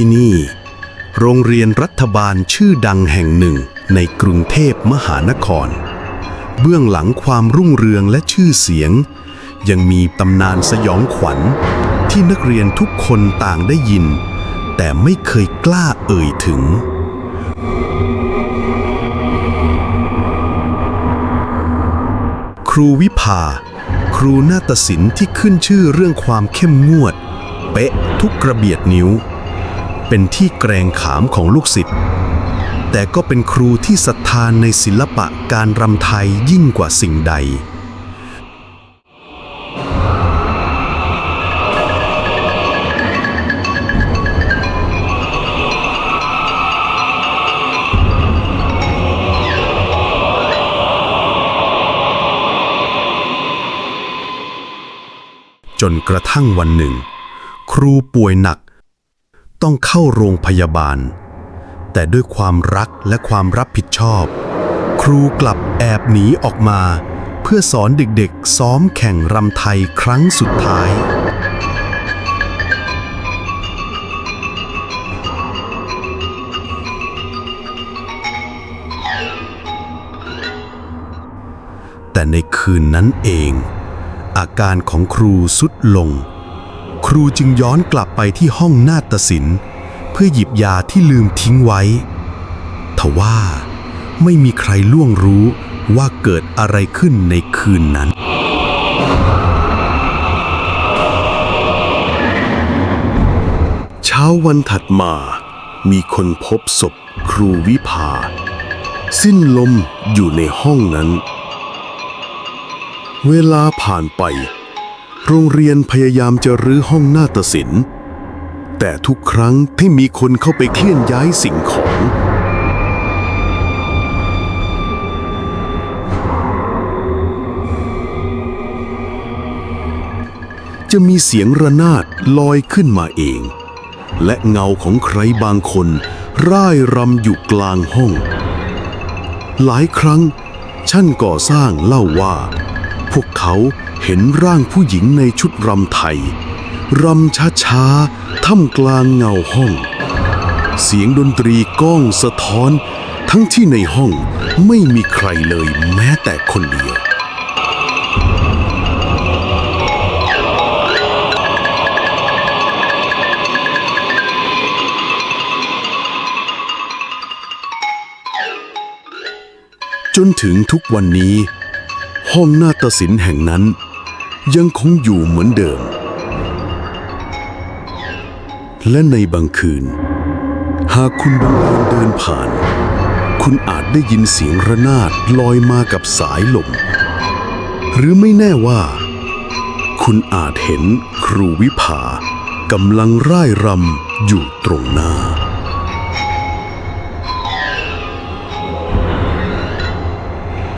ที่นี่ โรงเรียนรัฐบาลชื่อดังแห่งหนึ่งในกรุงเทพมหานคร เบื้องหลังความรุ่งเรืองและชื่อเสียง ยังมีตำนานสยองขวัญ ที่นักเรียนทุกคนต่างได้ยิน แต่ไม่เคยกล้าเอ่ยถึงครูวิภา ครูนาฏศิลป์ที่ขึ้นชื่อเรื่องความเข้มงวด เป๊ะทุกกระเบียดนิ้ว เป็นที่แกรงขามของลูกศิษย์แต่ก็เป็นครูที่ศรัทธานในศิลปะการรำไทยยิ่งกว่าสิ่งใด จนกระทั่งวันหนึ่ง ครูป่วยหนัก ต้องเข้าโรงพยาบาล แต่ด้วยความรักและความรับผิดชอบ ครูกลับแอบหนีออกมา เพื่อสอนเด็กๆ ซ้อมแข่งรำไทยครั้งสุดท้าย แต่ในคืนนั้นเอง อาการของครูสุดลง ครูจึงย้อนกลับไปที่ห้องนาฏศิลป์ เพื่อหยิบยาที่ลืมทิ้งไว้ ทว่าไม่มีใครล่วงรู้ว่าเกิดอะไรขึ้นในคืนนั้น เช้าวันถัดมา มีคนพบศพครูวิภา สิ้นลมอยู่ในห้องนั้น เวลาผ่านไป โรงเรียนพยายามจะรื้อห้องหน้าฏศิลป์แต่ทุกครั้งที่มีคนเข้าไปเคลื่อนย้ายสิ่งของ จะมีเสียงระนาดลอยขึ้นมาเอง และเงาของใครบางคนร่ายรำอยู่กลางห้อง หลายครั้งช่างก่อสร้างเล่าว่า พวกเขาเห็นร่างผู้หญิงในชุดรำไทย รำช้าๆท่ามกลางเงาห้อง เสียงดนตรีก้องสะท้อน ทั้งที่ในห้องไม่มีใครเลยแม้แต่คนเดียวจนถึงทุกวันนี้ ห้องนาฏศิลป์แห่งนั้น ยังคงอยู่เหมือนเดิม และในบางคืน หากคุณบังเอิญเดินผ่าน คุณอาจได้ยินเสียงระนาดลอยมากับสายลม หรือไม่แน่ว่า คุณอาจเห็นครูวิภากำลังร่ายรำอยู่ตรงหน้า